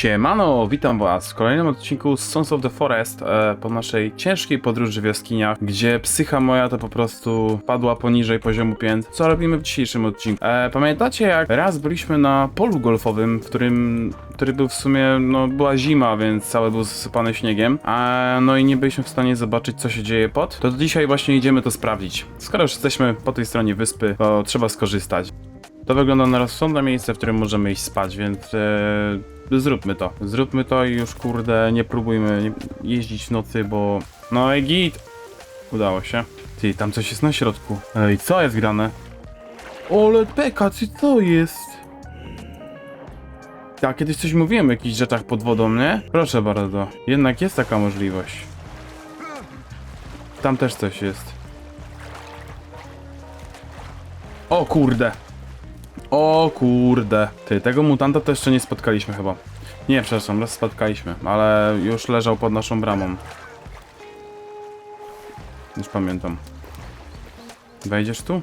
Siemano, witam was w kolejnym odcinku z Sons of the Forest e, po naszej ciężkiej podróży w jaskiniach, gdzie psycha moja to po prostu padła poniżej poziomu pięt. Co robimy w dzisiejszym odcinku? E, pamiętacie jak raz byliśmy na polu golfowym, w którym, który był w sumie, no była zima, więc cały był zasypany śniegiem, a no i nie byliśmy w stanie zobaczyć co się dzieje pod, to dzisiaj właśnie idziemy to sprawdzić. Skoro już jesteśmy po tej stronie wyspy, to trzeba skorzystać. To wygląda na rozsądne miejsce, w którym możemy iść spać, więc e, zróbmy to. Zróbmy to i już kurde, nie próbujmy jeździć w nocy, bo... No i git! Udało się. Ty, tam coś jest na środku. Ej, co jest grane? Ole peka, czy co jest? Tak, kiedyś coś mówiłem o jakichś rzeczach pod wodą, nie? Proszę bardzo. Jednak jest taka możliwość. Tam też coś jest. O kurde. O kurde. Ty, tego mutanta to jeszcze nie spotkaliśmy chyba. Nie, przepraszam, raz spotkaliśmy, ale już leżał pod naszą bramą. Już pamiętam. Wejdziesz tu?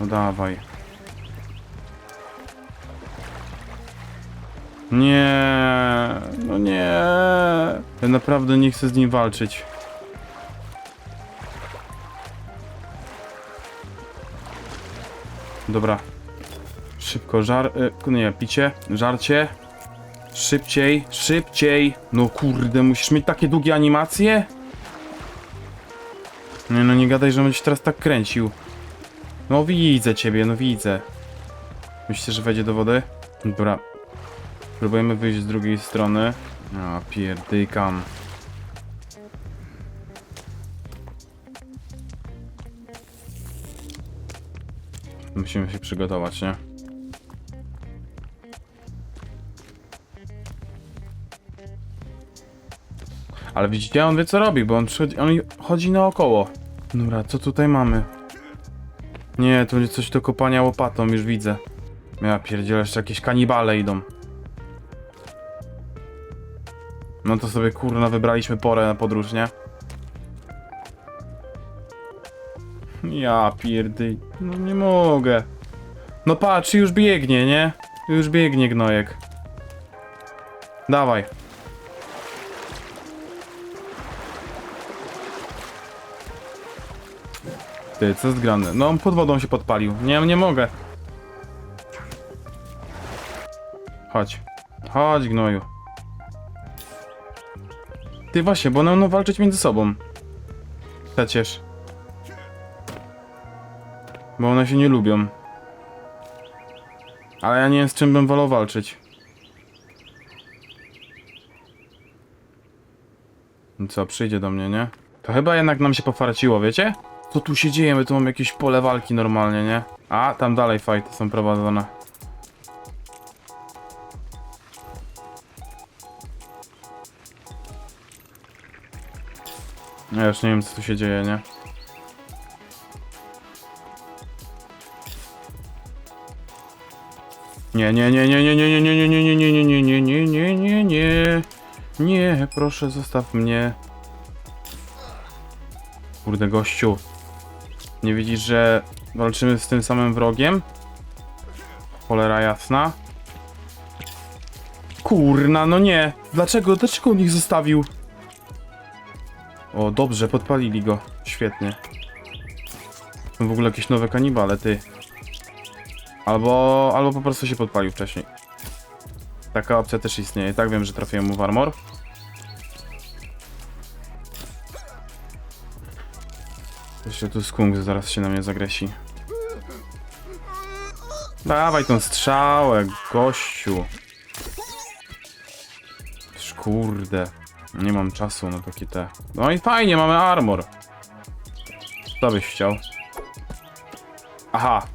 No dawaj. Nie, no nie. Ja naprawdę nie chcę z nim walczyć. Dobra, Szybko, żar... Y, nie, picie, żarcie. Szybciej, szybciej. No kurde, musisz mieć takie długie animacje? Nie no, nie gadaj, że będziesz teraz tak kręcił. No widzę ciebie, no widzę. Myślicie, że wejdzie do wody? Dobra. Próbujemy wyjść z drugiej strony. A, pierdykam. Musimy się przygotować, nie? Ale widzicie, on wie co robi, bo on, przychodzi, on chodzi naokoło. Dobra, co tutaj mamy? Nie, tu będzie coś do kopania łopatą, już widzę. Ja pierdzielę, jeszcze jakieś kanibale idą. No to sobie kurna wybraliśmy porę na podróż, nie? Ja pierdy... No nie mogę. No patrz, już biegnie, nie? Już biegnie gnojek. Dawaj. Ty, co jest grane? No on pod wodą się podpalił. Nie, nie mogę. Chodź. Chodź, gnoju. Ty właśnie, bo one będą walczyć między sobą. Przecież. Bo one się nie lubią. Ale ja nie wiem z czym bym wolał walczyć. No co, przyjdzie do mnie, nie? To chyba jednak nam się pofarciło, wiecie? Co tu się dzieje? My tu mamy jakieś pole walki normalnie, nie? A, tam dalej fighty są prowadzone. Ja już nie wiem co tu się dzieje, nie? Nie, nie, nie, nie, nie, nie, nie, nie, nie, nie, nie, nie, nie, nie, nie, nie, nie, nie, proszę zostaw mnie. Kurde gościu. Nie widzisz, że walczymy z tym samym wrogiem? Cholera jasna. Kurna, no nie. Dlaczego? Dlaczego on ich zostawił? O, dobrze, podpalili go. Świetnie. Są w ogóle jakieś nowe kanibale, ty. Albo, albo po prostu się podpalił wcześniej. Taka opcja też istnieje. Tak wiem, że trafiłem mu w armor. Jeszcze tu skunk zaraz się na mnie zagresi. Dawaj tą strzałę, gościu. Kurde. Nie mam czasu na takie te. No i fajnie, mamy armor. Co byś chciał? Aha.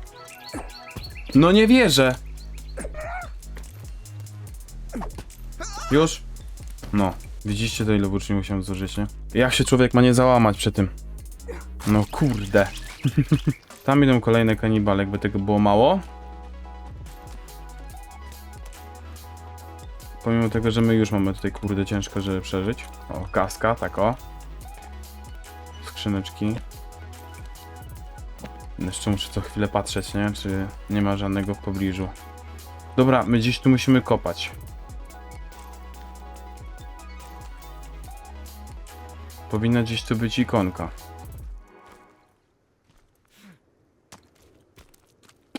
No nie wierzę. Już? No. Widzicie to ile włóczni musiałem zużyć, nie? Jak się człowiek ma nie załamać przy tym? No kurde. Tam idą kolejne kanibale, jakby tego było mało. Pomimo tego, że my już mamy tutaj kurde ciężko, żeby przeżyć. O, kaska, tak o. Skrzyneczki. Jeszcze muszę co chwilę patrzeć, nie? Czy nie ma żadnego w pobliżu. Dobra, my dziś tu musimy kopać. Powinna gdzieś tu być ikonka.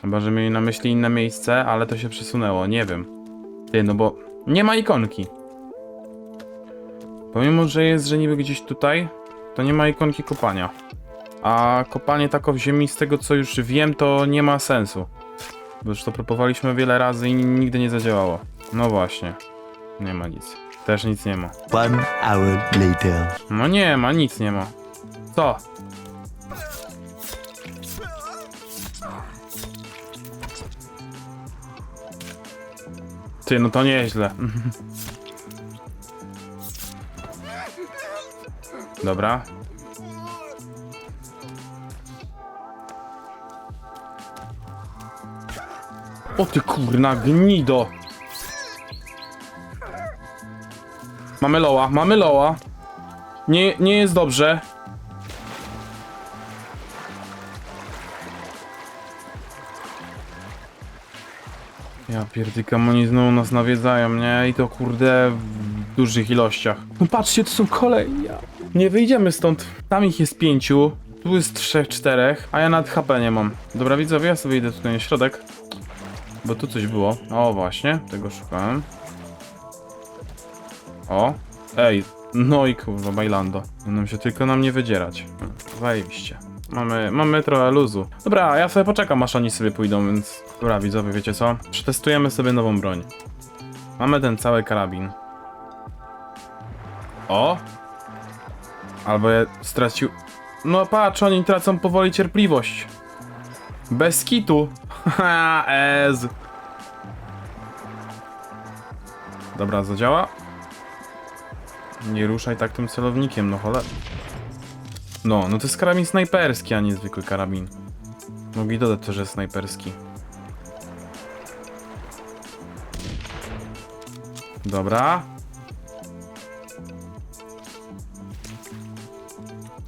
Chyba, że mieli na myśli inne miejsce, ale to się przesunęło, nie wiem. Ty, no bo nie ma ikonki. Pomimo, że jest, że niby gdzieś tutaj, to nie ma ikonki kopania. A kopanie tako w ziemi, z tego co już wiem, to nie ma sensu. Bo już to próbowaliśmy wiele razy i nigdy nie zadziałało. No właśnie. Nie ma nic. Też nic nie ma. One hour later. No nie ma, nic nie ma. Co? Ty, no to nieźle. Dobra. O ty kurna gnido. Mamy loła, mamy loła. Nie, nie jest dobrze. Ja pierdykam, oni znowu nas nawiedzają, nie? I to kurde w dużych ilościach. No patrzcie, to są kolejni. Nie wyjdziemy stąd. Tam ich jest pięciu, tu jest trzech, czterech, a ja nad HP nie mam. Dobra widzowie, ja sobie idę tutaj na środek. Bo tu coś było. O właśnie, tego szukałem. O, ej, no i kurwa, bailando. Będą się tylko na mnie wydzierać. Zajebiście. Mamy, mamy trochę luzu. Dobra, ja sobie poczekam, aż oni sobie pójdą, więc... Dobra, widzowie, wiecie co? Przetestujemy sobie nową broń. Mamy ten cały karabin. O! Albo ja stracił... No patrz, oni tracą powoli cierpliwość. Bez kitu. Haha, ez. Dobra, zadziała? Nie ruszaj tak tym celownikiem, no cholera. No, no to jest karabin snajperski, a nie zwykły karabin. Mogli dodać to, że jest snajperski. Dobra.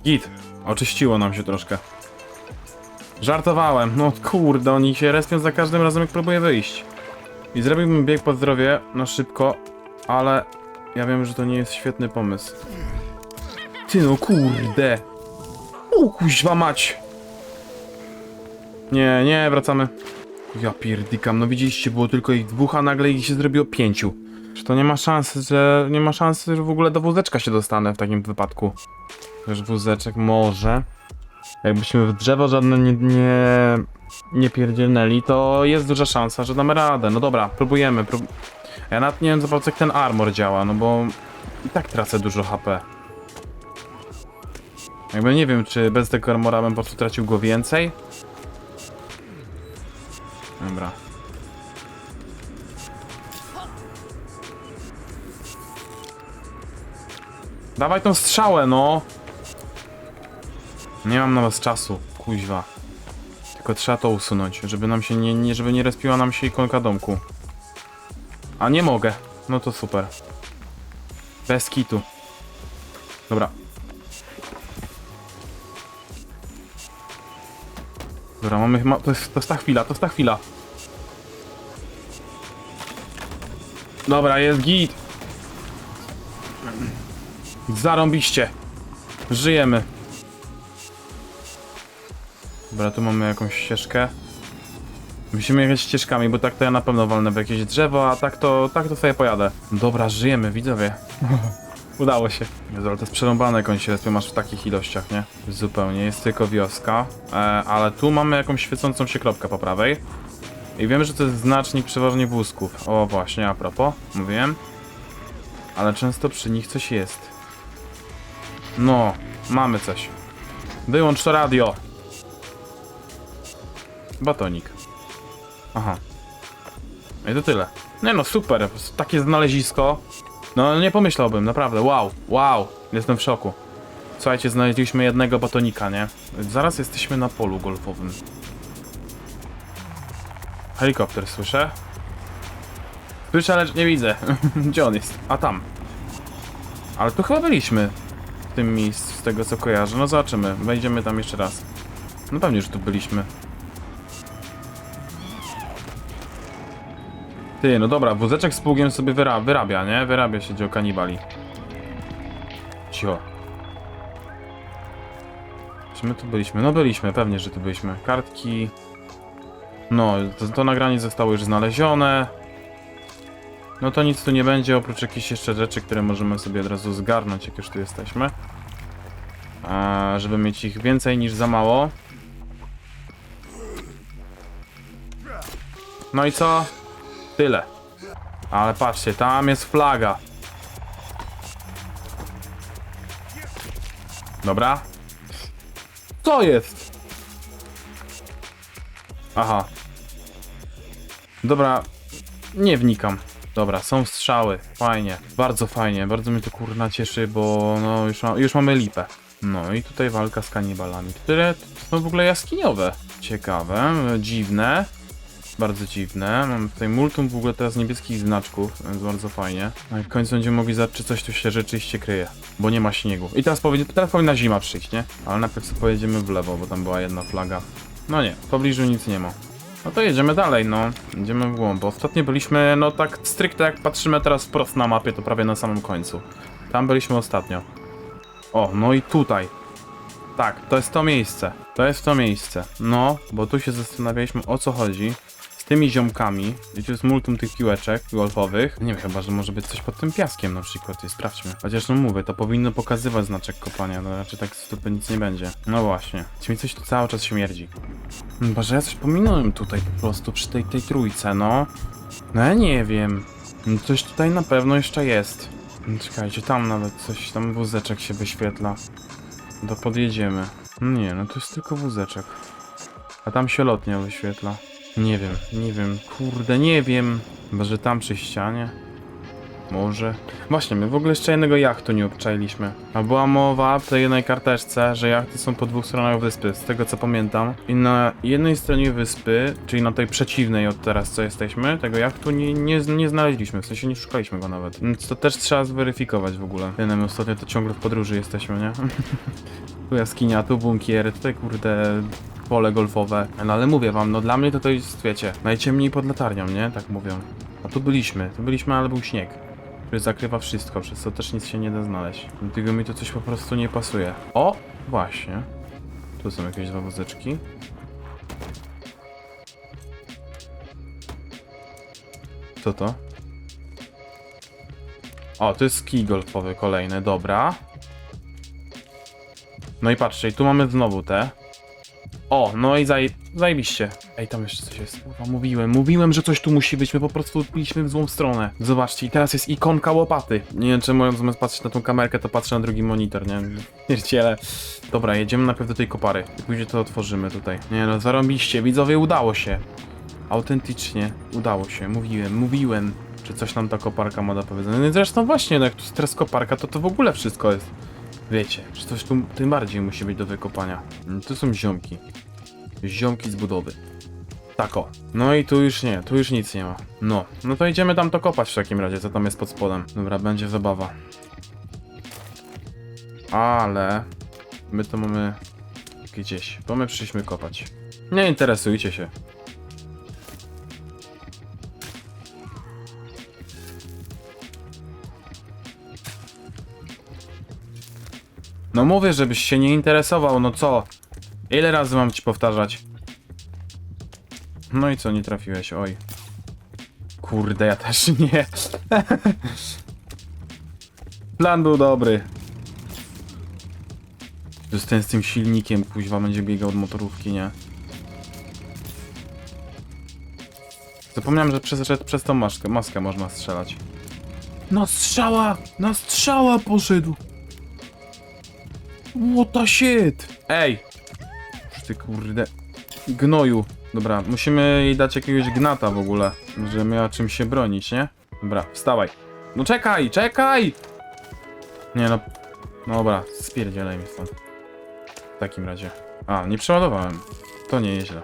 Git. Oczyściło nam się troszkę. Żartowałem. No kurde, oni się respią za każdym razem, jak próbuję wyjść. I zrobiłbym bieg po zdrowie na szybko, ale ja wiem, że to nie jest świetny pomysł. Ty no kurde. O kuźwa mać. Nie, nie, wracamy. Ja pierdikam, no widzieliście, było tylko ich dwóch, a nagle ich się zrobiło pięciu. Czy to nie ma szansy, że... Nie ma szansy, że w ogóle do wózeczka się dostanę w takim wypadku. Też wózeczek może. Jakbyśmy w drzewo żadne nie, nie, nie pierdzielnęli, to jest duża szansa, że damy radę. No dobra, próbujemy. Prób... Ja nawet nie wiem za bardzo jak ten armor działa, no bo i tak tracę dużo HP. Jakby nie wiem, czy bez tego armora bym po prostu tracił go więcej. Dobra. Dawaj tą strzałę, no! Nie mam na was czasu, kuźwa. Tylko trzeba to usunąć, żeby nam się nie, nie żeby nie respiła nam się ikonka domku. A nie mogę. No to super. Bez kitu. Dobra. Dobra, mamy. To jest, to jest ta chwila, to jest ta chwila. Dobra, jest git. Zarąbiście. Żyjemy. Dobra, tu mamy jakąś ścieżkę. Musimy jechać ścieżkami, bo tak to ja na pewno walnę w jakieś drzewo, a tak to, tak to sobie pojadę. Dobra, żyjemy, widzowie. Udało się. Jezu, ale to jest przerąbane, jak oni się respią masz w takich ilościach, nie? Zupełnie, jest tylko wioska. E, ale tu mamy jakąś świecącą się kropkę po prawej. I wiem, że to jest znacznik przeważnie wózków. O, właśnie, a propos, mówiłem. Ale często przy nich coś jest. No, mamy coś. Wyłącz to radio. Batonik. Aha. I to tyle. Nie no, super. Takie znalezisko. No, nie pomyślałbym, naprawdę. Wow, wow. Jestem w szoku. Słuchajcie, znaleźliśmy jednego batonika, nie? Zaraz jesteśmy na polu golfowym. Helikopter, słyszę? Słyszę, lecz nie widzę. Gdzie on jest? A tam. Ale tu chyba byliśmy. W tym miejscu, z tego co kojarzę. No zobaczymy. Wejdziemy tam jeszcze raz. No pewnie, że tu byliśmy. Ty, no dobra, wózeczek z pługiem sobie wyra wyrabia, nie? Wyrabia się dzieł kanibali. Cicho. Czy my tu byliśmy? No byliśmy, pewnie, że tu byliśmy. Kartki. No, to, to nagranie zostało już znalezione. No to nic tu nie będzie, oprócz jakichś jeszcze rzeczy, które możemy sobie od razu zgarnąć, jak już tu jesteśmy. A, żeby mieć ich więcej niż za mało. No i co? Tyle. Ale patrzcie, tam jest flaga. Dobra. Co jest? Aha. Dobra. Nie wnikam. Dobra, są strzały. Fajnie. Bardzo fajnie. Bardzo mnie to kurna cieszy, bo no już, ma, już mamy lipę. No i tutaj walka z kanibalami, które są w ogóle jaskiniowe. Ciekawe, dziwne. Bardzo dziwne. Mam tutaj multum w ogóle teraz niebieskich znaczków, więc bardzo fajnie. No i w końcu będziemy mogli zobaczyć, czy coś tu się rzeczywiście kryje, bo nie ma śniegu. I teraz, powinien, teraz powinna zima przyjść, nie? Ale najpierw sobie pojedziemy w lewo, bo tam była jedna flaga. No nie, w pobliżu nic nie ma. No to jedziemy dalej, no. Idziemy w głąb, bo ostatnio byliśmy, no tak stricte jak patrzymy teraz wprost na mapie, to prawie na samym końcu. Tam byliśmy ostatnio. O, no i tutaj. Tak, to jest to miejsce. To jest to miejsce. No, bo tu się zastanawialiśmy o co chodzi tymi ziomkami. I tu jest multum tych piłeczek golfowych. Nie wiem, chyba, że może być coś pod tym piaskiem na przykład. Ty, sprawdźmy. Chociaż no mówię, to powinno pokazywać znaczek kopania. No raczej tak z nic nie będzie. No właśnie. Czy mi coś tu cały czas śmierdzi. Chyba, że ja coś pominąłem tutaj po prostu przy tej, tej trójce, no. No ja nie wiem. No Coś tutaj na pewno jeszcze jest. No Czekajcie, tam nawet coś, tam wózeczek się wyświetla. To podjedziemy. Nie, no to jest tylko wózeczek. A tam się lotnia wyświetla. Nie wiem, nie wiem, kurde, nie wiem. Chyba, że tam przy ścianie. Może. Właśnie, my w ogóle jeszcze jednego jachtu nie obczailiśmy. A była mowa w tej jednej karteczce, że jachty są po dwóch stronach wyspy, z tego co pamiętam. I na jednej stronie wyspy, czyli na tej przeciwnej od teraz co jesteśmy, tego jachtu nie, nie, nie znaleźliśmy, w sensie nie szukaliśmy go nawet. Więc to też trzeba zweryfikować w ogóle. Wiem, ostatnio to ciągle w podróży jesteśmy, nie? tu jaskinia, tu bunkier, tutaj kurde pole golfowe. No ale mówię wam, no dla mnie to to jest, wiecie, najciemniej pod latarnią, nie? Tak mówią. A tu byliśmy, tu byliśmy, ale był śnieg który zakrywa wszystko, przez co też nic się nie da znaleźć. Dlatego mi to coś po prostu nie pasuje. O! Właśnie. Tu są jakieś dwa wózeczki. Co to? O, to jest kij golfowy kolejny, dobra. No i patrzcie, tu mamy znowu te. O, no i zaj... zajebiście. Ej, tam jeszcze coś jest. Kurwa, mówiłem, mówiłem, że coś tu musi być. My po prostu byliśmy w złą stronę. Zobaczcie, i teraz jest ikonka łopaty. Nie wiem, czemu zamiast patrzeć na tą kamerkę, to patrzę na drugi monitor, nie? Pierdziele. Dobra, jedziemy najpierw do tej kopary. I później to otworzymy tutaj. Nie no, zarąbiście. Widzowie, udało się. Autentycznie udało się. Mówiłem, mówiłem, że coś nam ta koparka ma do powiedzenia. No i zresztą właśnie, no jak tu teraz koparka, to to w ogóle wszystko jest. Wiecie, że coś tu tym bardziej musi być do wykopania. Mm, Tu są ziomki. Ziomki z budowy. Tak o. No i tu już nie, tu już nic nie ma. No, no to idziemy tam to kopać w takim razie, co tam jest pod spodem. Dobra, będzie zabawa. Ale my to mamy gdzieś, bo my przyszliśmy kopać. Nie interesujcie się. No mówię, żebyś się nie interesował, no co? Ile razy mam ci powtarzać? No i co, nie trafiłeś, oj. Kurde, ja też nie. Plan był dobry. Ten z tym silnikiem kuźwa będzie biegał od motorówki, nie? Zapomniałem, że przez, że przez tą maskę, maskę można strzelać. Na strzała! Na strzała poszedł! What the shit! Ej! Ty kurde. Gnoju. Dobra, musimy jej dać jakiegoś gnata w ogóle, żeby miała czym się bronić, nie? Dobra, wstawaj. No czekaj, czekaj! Nie no. No dobra, spierdzielaj mi stąd. W takim razie. A, nie przeładowałem. To nie jest źle.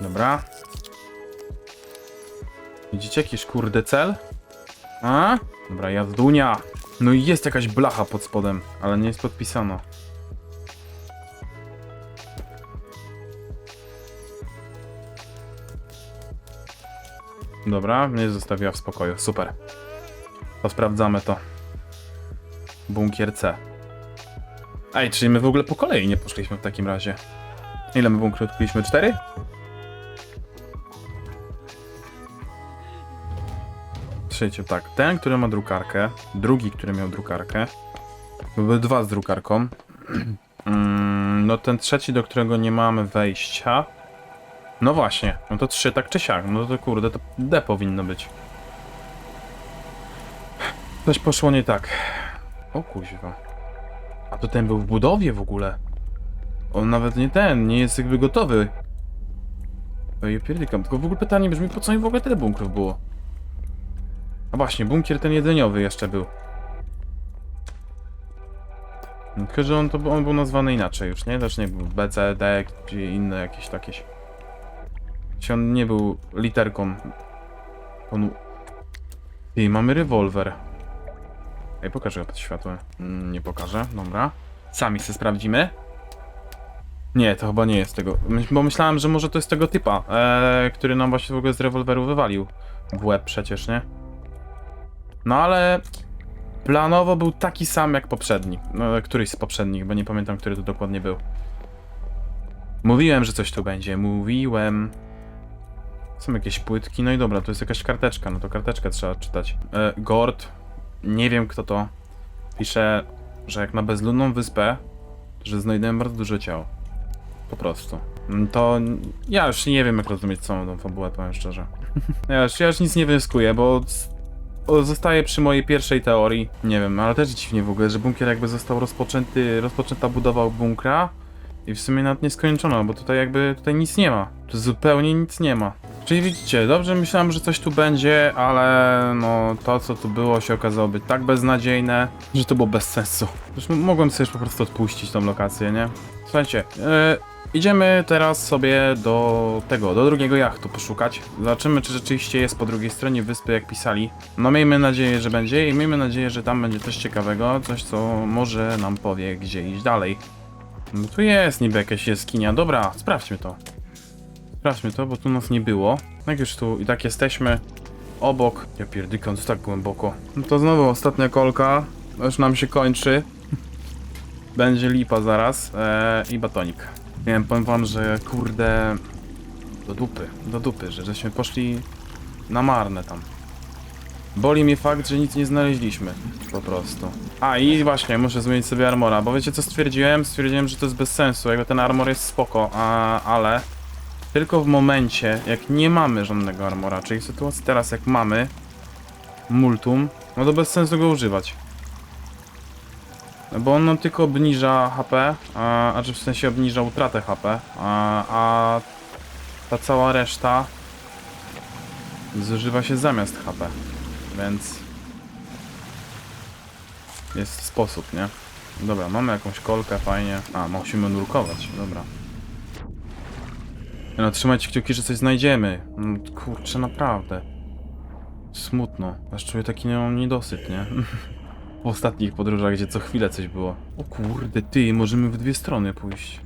Dobra. Widzicie jakiś kurde cel? A? Dobra, jazdunia. No i jest jakaś blacha pod spodem, ale nie jest podpisana. Dobra, mnie zostawiła w spokoju. Super. To sprawdzamy to. Bunkier C. Ej, czyli my w ogóle po kolei nie poszliśmy w takim razie. Ile my bunkrów odkryliśmy? Cztery? Trzecie, tak. Ten, który ma drukarkę. Drugi, który miał drukarkę. Były dwa z drukarką. Mm, no ten trzeci, do którego nie mamy wejścia. No właśnie, no to trzy tak czy siak. No to kurde, to D powinno być. Coś poszło nie tak. O kuźwa. A to ten był w budowie w ogóle. On nawet nie ten, nie jest jakby gotowy. Oj, pierdykam. Tylko w ogóle pytanie brzmi, po co im w ogóle tyle bunkrów było? A właśnie, bunkier ten jedzeniowy jeszcze był. No, Tylko, że on, to, on był nazwany inaczej już, nie? Też nie był B, C, D, czy inne jakieś takie. Czy on nie był literką. On... I mamy rewolwer. Ej, pokażę pod światłem. Mm, nie pokażę, dobra. Sami sobie sprawdzimy. Nie, to chyba nie jest tego. Bo myślałem, że może to jest tego typa, e, który nam właśnie w ogóle z rewolweru wywalił. W łeb przecież, nie? No ale planowo był taki sam jak poprzedni. No, któryś z poprzednich, bo nie pamiętam, który to dokładnie był. Mówiłem, że coś tu będzie. Mówiłem. Są jakieś płytki, no i dobra, to jest jakaś karteczka, no to karteczkę trzeba czytać. E, Gord, nie wiem kto to, pisze, że jak na bezludną wyspę, że znajdujemy bardzo dużo ciał. Po prostu. Mm, To ja już nie wiem jak rozumieć całą tą fabułę, powiem szczerze. ja, już, ja już nic nie wnioskuję, bo zostaję przy mojej pierwszej teorii. Nie wiem, ale też dziwnie w ogóle, że bunkier jakby został rozpoczęty, rozpoczęta budowa bunkra i w sumie nawet nie skończono, bo tutaj jakby tutaj nic nie ma. Tu zupełnie nic nie ma. Czyli widzicie, dobrze myślałem, że coś tu będzie, ale no to co tu było się okazało być tak beznadziejne, że to było bez sensu. Zresztą mogłem sobie po prostu odpuścić tą lokację, nie? Słuchajcie, e, idziemy teraz sobie do tego, do drugiego jachtu poszukać. Zobaczymy, czy rzeczywiście jest po drugiej stronie wyspy, jak pisali. No miejmy nadzieję, że będzie i miejmy nadzieję, że tam będzie coś ciekawego, coś co może nam powie, gdzie iść dalej. No tu jest niby jakaś jaskinia, dobra, sprawdźmy to. Sprawdźmy to, bo tu nas nie było. Jak już tu i tak jesteśmy obok. Ja pierdykam, to tak głęboko. No to znowu ostatnia kolka. Już nam się kończy. Będzie lipa zaraz. Eee, I batonik. Nie wiem, powiem wam, że kurde... Do dupy, do dupy, że żeśmy poszli na marne tam. Boli mnie fakt, że nic nie znaleźliśmy. Po prostu. A i właśnie, muszę zmienić sobie armora, bo wiecie co stwierdziłem? Stwierdziłem, że to jest bez sensu, jakby ten armor jest spoko, a, ale tylko w momencie, jak nie mamy żadnego armora, czyli w sytuacji teraz jak mamy multum, no to bez sensu go używać. Bo on nam tylko obniża HP, a, a czy w sensie obniża utratę HP, a, a ta cała reszta zużywa się zamiast HP, więc jest sposób, nie? Dobra, mamy jakąś kolkę, fajnie. A, musimy nurkować, dobra. No, trzymajcie kciuki, że coś znajdziemy. No, kurczę, naprawdę. Smutno. Aż czuję taki niedosyt, nie? w ostatnich podróżach, gdzie co chwilę coś było. O kurde, ty, możemy w dwie strony pójść.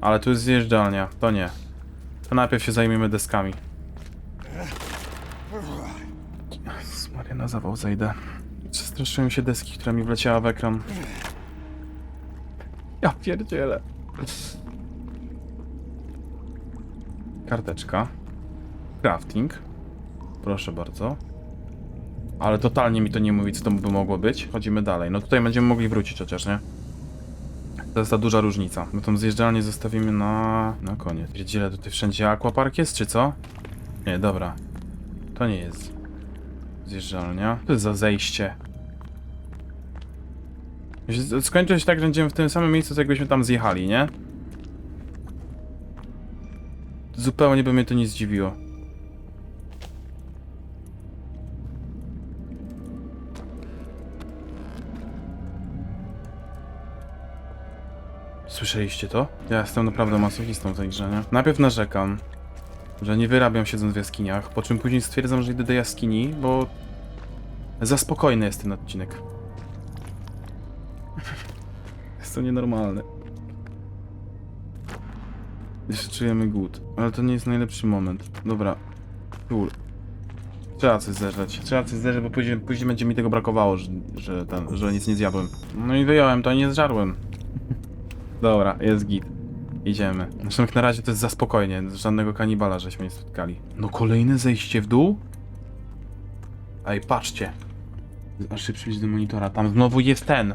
Ale tu jest zjeżdżalnia, to nie. To najpierw się zajmiemy deskami. Jezus Maria, na zawał zejdę. Przestraszyłem się deski, która mi wleciała w ekran. Ja pierdzielę. Karteczka. Crafting. Proszę bardzo. Ale totalnie mi to nie mówi, co to by mogło być. Chodzimy dalej. No tutaj będziemy mogli wrócić chociaż, nie? To jest ta duża różnica. My tą zjeżdżalnię zostawimy na... na koniec. Wiedziele tutaj wszędzie aquapark jest, czy co? Nie, dobra. To nie jest zjeżdżalnia. To jest za zejście. Skończy się tak, że będziemy w tym samym miejscu, co jakbyśmy tam zjechali, nie? Zupełnie by mnie to nie zdziwiło. Słyszeliście to? Ja jestem naprawdę masochistą w tej grze, nie? Najpierw narzekam, że nie wyrabiam siedząc w jaskiniach, po czym później stwierdzam, że idę do jaskini, bo za spokojny jest ten odcinek. jest to nienormalne. Jeszcze czujemy głód, ale to nie jest najlepszy moment. Dobra, cool. Trzeba coś zerwać. Trzeba coś zerwać, bo później, później będzie mi tego brakowało, że, że, ten, że nic nie zjadłem. No i wyjąłem to nie zżarłem. Dobra, jest git. Idziemy. Zresztą jak na razie to jest za spokojnie. Żadnego kanibala żeśmy nie spotkali. No kolejne zejście w dół? Ej, patrzcie. Aż się przyjść do monitora. Tam znowu jest ten.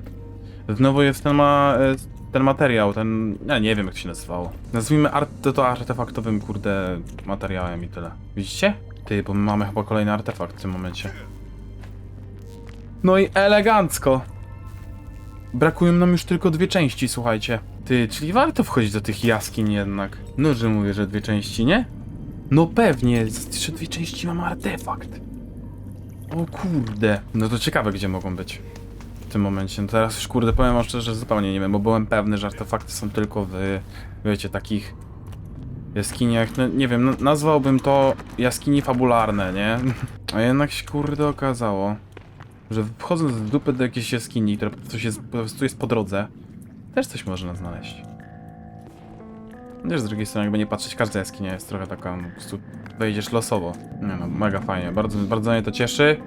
Znowu jest ten ma... e, ten materiał, ten... Ja nie wiem jak to się nazywało. Nazwijmy art, to artefaktowym, kurde, materiałem i tyle. Widzicie? Ty, bo my mamy chyba kolejny artefakt w tym momencie. No i elegancko! Brakują nam już tylko dwie części, słuchajcie. Ty, czyli warto wchodzić do tych jaskiń jednak. No, że mówię, że dwie części, nie? No pewnie, że dwie części mam artefakt. O kurde. No to ciekawe, gdzie mogą być w tym momencie. No teraz już kurde powiem wam szczerze, że zupełnie nie wiem, bo byłem pewny, że artefakty są tylko w, wiecie, takich jaskiniach, no nie wiem, no, nazwałbym to jaskini fabularne, nie? A jednak się kurde okazało, że wchodząc w dupę do jakiejś jaskini, która po prostu po prostu jest po drodze, też coś można znaleźć. Też z drugiej strony, jakby nie patrzeć, każda jaskinia jest trochę taka, no, po prostu wejdziesz losowo. Nie no, mega fajnie, bardzo, bardzo mnie to cieszy.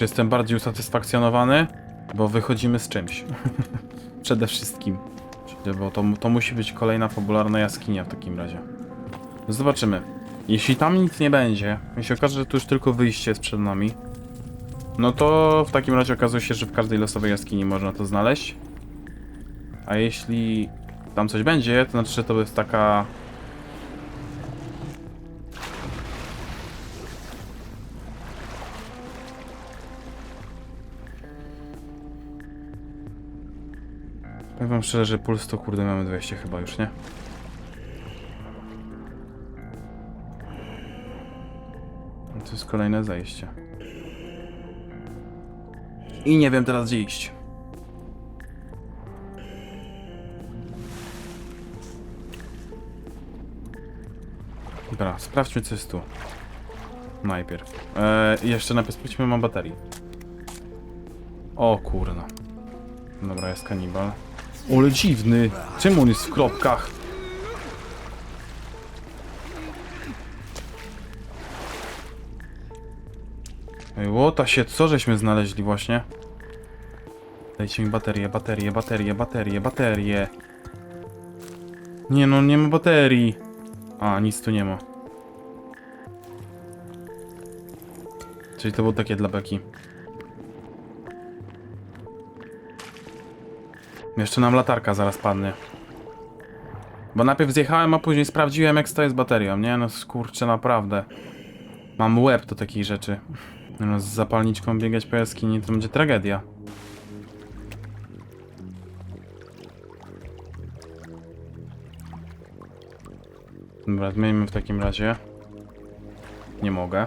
Jestem bardziej usatysfakcjonowany, bo wychodzimy z czymś. Przede wszystkim. Bo to, to musi być kolejna fabularna jaskinia w takim razie. Zobaczymy. Jeśli tam nic nie będzie, jeśli okaże, że tu już tylko wyjście jest przed nami, no to w takim razie okazuje się, że w każdej losowej jaskini można to znaleźć. A jeśli tam coś będzie, to znaczy, że to jest taka... Powiem wam szczerze, że puls to kurde mamy 200 chyba już, nie? To jest kolejne zajście. I nie wiem teraz gdzie iść. Dobra, sprawdźmy co jest tu. Najpierw. Eee, jeszcze najpierw sprawdźmy mam baterii. O kurna. Dobra, jest kanibal. Ole dziwny. Czemu on jest w kropkach? Ej, łota się, co żeśmy znaleźli właśnie? Dajcie mi baterię, baterię, baterię, baterię, baterię. Nie no, nie ma baterii. A, nic tu nie ma. Czyli to było takie dla beki. Jeszcze nam latarka zaraz padnie. Bo najpierw zjechałem, a później sprawdziłem jak to jest baterią, nie? No skurczę, naprawdę. Mam łeb do takich rzeczy. No, z zapalniczką biegać po jaskini to będzie tragedia. Dobra, zmieńmy w takim razie. Nie mogę.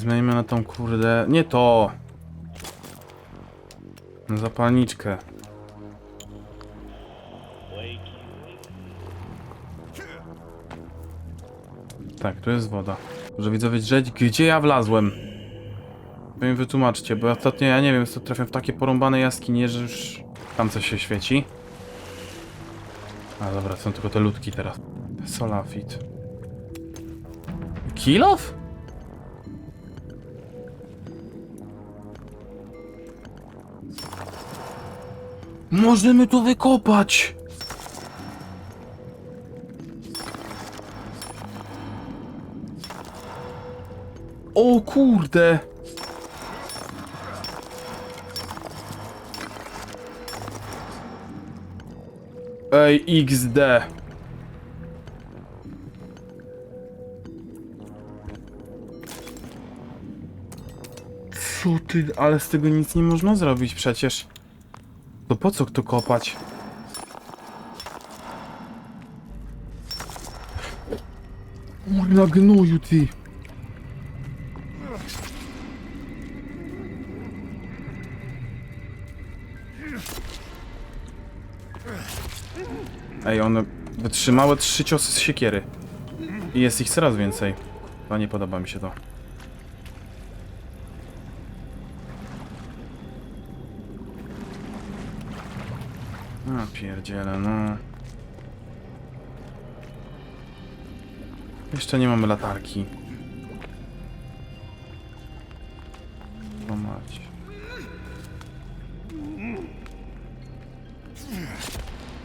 Zmieńmy na tą kurde... Nie to! Na zapalniczkę. Tak, tu jest woda. Że widzowie drzeć, gdzie ja wlazłem? Wy mi wytłumaczcie, bo ostatnio ja nie wiem, co trafię w takie porąbane jaskinie, że już tam coś się świeci. A dobra, są tylko te ludki teraz. Solafit. Kilof? Możemy to wykopać! O kurde! Ej, XD. Co ty, ale z tego nic nie można zrobić przecież. To po co to kopać? Kurna gnoju ty. Ej, one wytrzymały trzy ciosy z siekiery. I jest ich coraz więcej. Chyba nie podoba mi się to. No pierdziele, no. Jeszcze nie mamy latarki. No mać.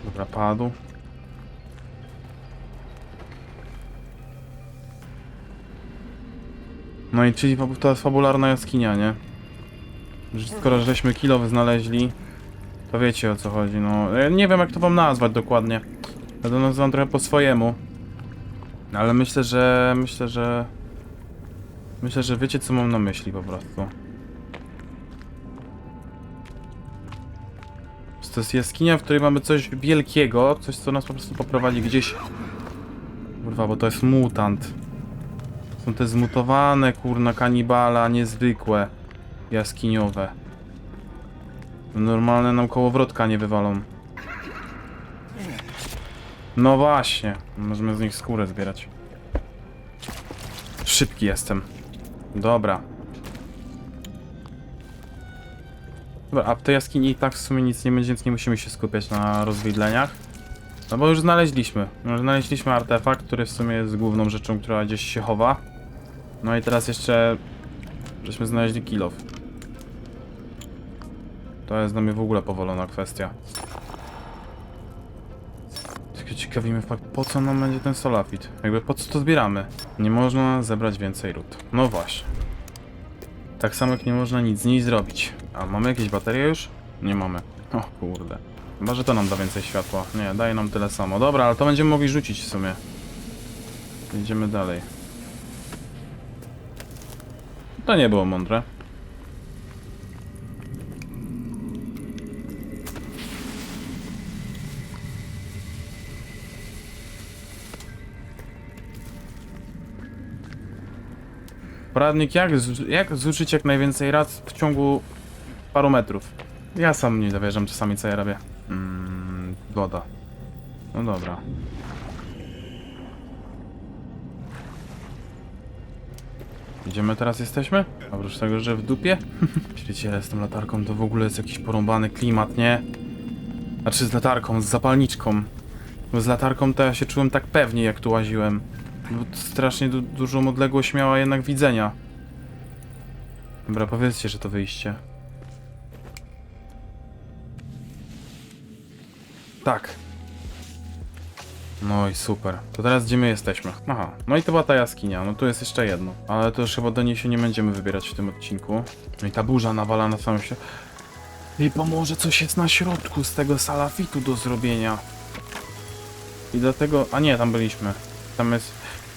Dobra, padł. No i czyli to jest fabularna jaskinia, nie? Skoro żeśmy kilowy znaleźli, to wiecie o co chodzi, no. Ja nie wiem jak to wam nazwać dokładnie. Ja to nazywam trochę po swojemu. Ale myślę, że... myślę, że... Myślę, że wiecie co mam na myśli po prostu. To jest jaskinia, w której mamy coś wielkiego, coś co nas po prostu poprowadzi gdzieś... Kurwa, bo to jest mutant. Są te zmutowane, kurna, kanibala, niezwykłe. Jaskiniowe. Normalne nam kołowrotka nie wywalą. No właśnie. Możemy z nich skórę zbierać. Szybki jestem. Dobra. Dobra, a w tej jaskini i tak w sumie nic nie będzie, więc nie musimy się skupiać na rozwidleniach. No bo już znaleźliśmy. Już znaleźliśmy artefakt, który w sumie jest główną rzeczą, która gdzieś się chowa. No i teraz jeszcze... żeśmy znaleźli kilof. To jest dla mnie w ogóle powolona kwestia. Tylko ciekawi fakt, po co nam będzie ten solafit? Jakby po co to zbieramy? Nie można zebrać więcej ród. No właśnie. Tak samo jak nie można nic z niej zrobić. A mamy jakieś baterie już? Nie mamy. O kurde. Chyba, że to nam da więcej światła. Nie, daje nam tyle samo. Dobra, ale to będziemy mogli rzucić w sumie. Idziemy dalej. To nie było mądre. Poradnik jak, jak zużyć jak najwięcej rad w ciągu paru metrów. Ja sam nie dowierzam czasami co ja robię. Mm, woda. No dobra. Idziemy teraz jesteśmy? Oprócz tego, że w dupie? Świeciele z tą latarką to w ogóle jest jakiś porąbany klimat, nie? Znaczy z latarką, z zapalniczką. Bo z latarką to ja się czułem tak pewnie jak tu łaziłem. Bo strasznie du dużą odległość miała jednak widzenia. Dobra, powiedzcie, że to wyjście. Tak. No i super. To teraz gdzie my jesteśmy? Aha, no i to była ta jaskinia. No tu jest jeszcze jedno. Ale to już chyba do niej się nie będziemy wybierać w tym odcinku. No i ta burza nawala na samym się. I pomoże coś jest na środku z tego salafitu do zrobienia. I dlatego... A nie, tam byliśmy. Tam jest...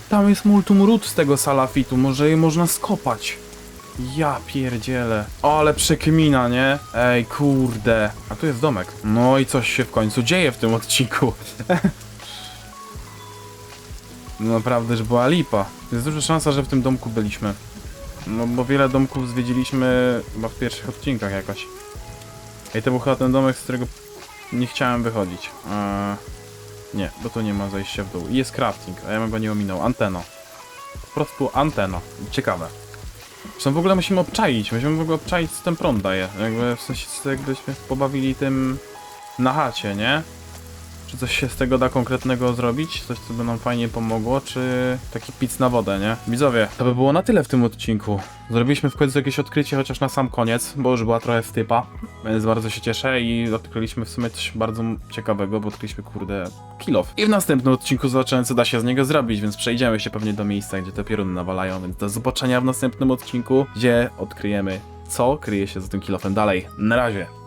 Tam jest multum ród z tego salafitu. Może je można skopać. Ja pierdzielę. O, ale przekmina, nie? Ej, kurde. A tu jest domek. No i coś się w końcu dzieje w tym odcinku. Naprawdę, że była lipa. Jest duża szansa, że w tym domku byliśmy. No bo wiele domków zwiedziliśmy chyba w pierwszych odcinkach jakoś. Ej, to był chyba ten domek, z którego nie chciałem wychodzić. Eee, nie, bo tu nie ma zejścia w dół. I jest crafting, a ja bym go nie ominął. Anteno. Po prostu anteno. Ciekawe. Zresztą w ogóle musimy obczaić. Musimy w ogóle obczaić, co ten prąd daje. Jakby w sensie, jakbyśmy pobawili tym na chacie, nie? Czy coś się z tego da konkretnego zrobić? Coś, co by nam fajnie pomogło? Czy taki pic na wodę, nie? Widzowie, to by było na tyle w tym odcinku. Zrobiliśmy w końcu jakieś odkrycie, chociaż na sam koniec, bo już była trochę stypa, więc bardzo się cieszę i odkryliśmy w sumie coś bardzo ciekawego, bo odkryliśmy, kurde, kilof. I w następnym odcinku zobaczymy, co da się z niego zrobić, więc przejdziemy się pewnie do miejsca, gdzie te pioruny nawalają, więc do zobaczenia w następnym odcinku, gdzie odkryjemy, co kryje się za tym kilofem dalej. Na razie.